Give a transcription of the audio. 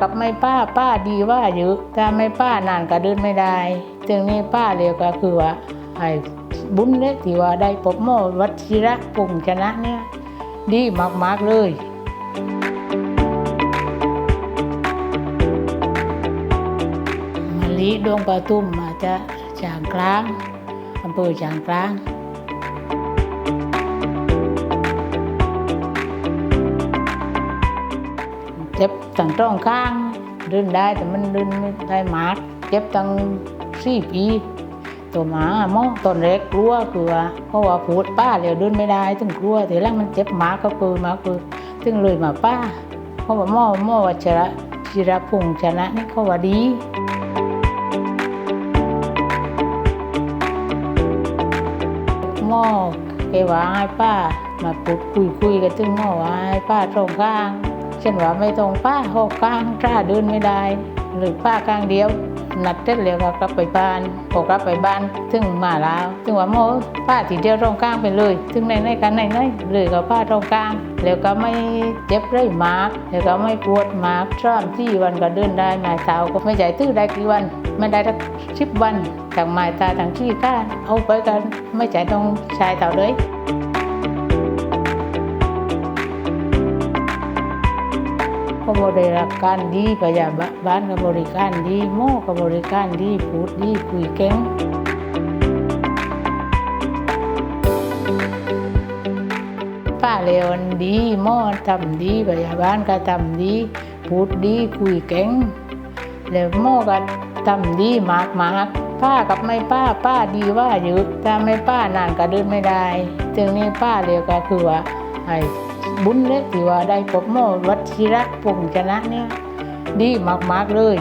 กับไม่ป้าป้าดีว่าเยอะถ้าไม่ป้านานก็เดินไม่ได้จึงนี้ป้าเรียกก็คือว่าไอ้บุญเลยที่ว่าได้พบหมอวัชิระปุ่งชนะเนี่ยดีมากๆเลยมะลิดวงประตุ้มมาจะจางกลางอำเภอจางกลาง เจ็บตั้งตรงข้างเดินได้แต่มันเดินไม่ได้มากเจ็บตั้งสี่ปีตัวหมาหมอตอนแรกกลัวคือว่าเพราะว่าพูดป้าแล้วเดินไม่ได้ถึงกลัวแต่หลังมันเจ็บหมากก็คือมากคือถึงเลยมาป้า เพราะว่าหมอหมอวัชระชิระพงษ์ชนะนี่เขาว่าดีหม้อแกว่าให้ป้ามาพูดคุยคุยกันถึงหม้อว่าให้ป้าตรงข้าง ช่นว่าไม่ตรงป้าหกข้างกล้าเดินไม่ได้ หรือป้าข้างเดียวนัดเสร็จแล้วก็กลับไปบ้านพอกลับไปบ้านถึงมาแล้วถึงว่าหมอป้าทีเดียวตรงกลางไปเลยถึงในในกันในในเลยก็ป้าตรงกลาง แล้วก็ไม่เจ็บไรมากแล้วก็ไม่ปวดมากซ้อมที่วันก็เดินได้ไม้เท้าก็ไม่ใหญ่ตื้อได้กี่วันไม่ได้สักสิบวันทางไม้ตาทางที่ก้านเอาไปกันไม่ใช่ต้องใช้เต่าเลย ก็บริการดีพยาบาลก็บริการดีหมอก็บริการดีพูดดีคุยเก่งป้าเลวอนดีหมอทำดีพยาบาลก็ทำดีพูดดีคุยเก่งแล้วหมอก็ทำดีมากมากๆป้ากับไม่ป้าป้าดีว่าเยอะถ้าไม่ป้านานก็เดินไม่ได้จึงนี้ป้าเรียกก็คือว่าไอ้ บุญเลยที่ว่าได้พบหมอวัชิระปุ่งชนะเนี่ยดีมากๆเลย